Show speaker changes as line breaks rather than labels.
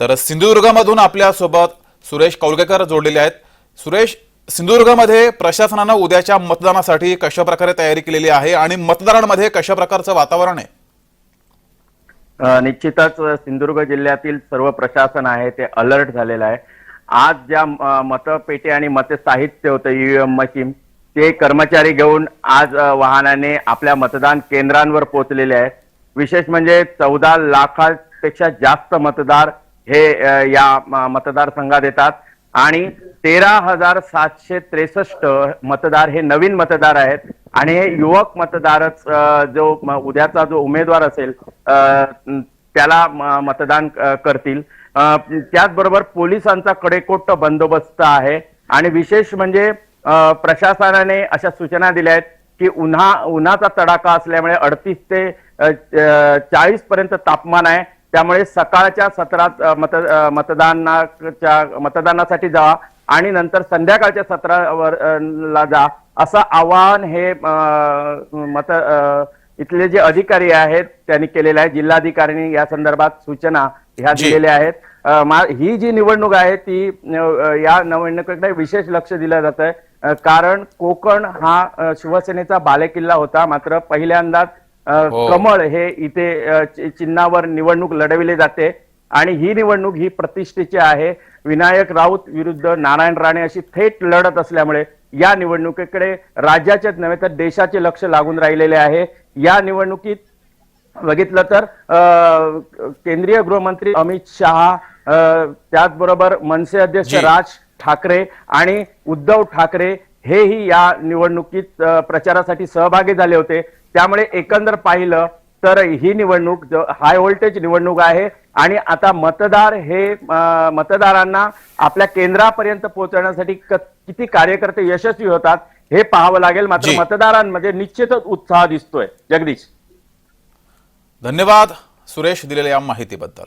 तर सिंधुदुर्गमधून आपल्यासोबत सुरेश कौलगेकर जोडलेले आहेत. सुरेश सिंधुदुर्गमध्ये प्रशासनानं उद्याच्या मतदानासाठी कशा प्रकारे तयारी केलेली आहे आणि मतदारांमध्ये कशा प्रकारचं वातावरण आहे?
अ, निश्चितच सिंधुदुर्ग जिल्ह्यातील सर्व प्रशासन आहे ते अलर्ट झालेलं आहे. आज ज्या अ, मतपेटी आणि मतसाहित्य होतं ईव्हीएम मशीन ते कर्मचारी घेऊन आज अ, वाहनाने आपल्या मतदान केंद्रांवर पोहोचलेले आहे विशेष म्हणजे चौदा लाखापेक्षा जास्त मतदार हे या मतदारसंघात येतात. आणि तेरा हजार सातशे त्रेसष्ट मतदार हे नवीन मतदार आहेत. आणि हे युवक मतदारच जो उद्याचा जो उमेदवार असेल त्याला मतदान करतील. त्याचबरोबर पोलिसांचा कडेकोट बंदोबस्त आहे. आणि विशेष म्हणजे प्रशासनाने अशा सूचना दिल्या आहेत की उन्हा उन्हाचा तडाखा असल्यामुळे अडतीस ते चाळीस पर्यंत तापमान आहे. त्यामुळे सकाळच्या सत्रात मत मतदानाच्या मतदानासाठी जावा आणि नंतर संध्याकाळच्या सत्रावर ला जा असं आवाहन हे मत इथले जे अधिकारी आहेत त्यांनी केलेलं आहे जिल्हाधिकाऱ्यांनी या संदर्भात सूचना ह्या
जी.
दिलेल्या आहेत ही जी निवडणूक आहे ती या निवडणुकीकडे विशेष लक्ष दिलं जात आहे कारण कोकण हा शिवसेनेचा बालेकिल्ला होता मात्र पहिल्यांदाच. कमळ हे इथे चिन्हावर निवडणूक लढविली जाते. आणि ही निवडणूक ही प्रतिष्ठेची आहे. विनायक राऊत विरुद्ध नारायण राणे अशी थेट लढत असल्यामुळे या निवडणुकीकडे राज्याचेच नव्हे तर देशाचे लक्ष लागून राहिलेले आहे. या निवडणुकीत बघितलं तर केंद्रीय गृहमंत्री अमित शहा अ, त्याचबरोबर मनसे अध्यक्ष. राज ठाकरे आणि उद्धव ठाकरे हेही या निवडणुकीत प्रचारासाठी सहभागी झाले होते. त्यामुळे एकंदर पाहिलं तर ही निवडणूक ज- हाय व्होल्टेज निवडणूक आहे आणि आता मतदार हे मतदारांना आपल्या केंद्रापर्यंत पोहोचवण्यासाठी किती कार्यकर्ते यशस्वी होतात हे पाहावं लागेल. मात्र. मतदारांमध्ये निश्चितच उत्साह दिसतोय. जगदीश.
धन्यवाद सुरेश दिलेल्या या माहितीबद्दल.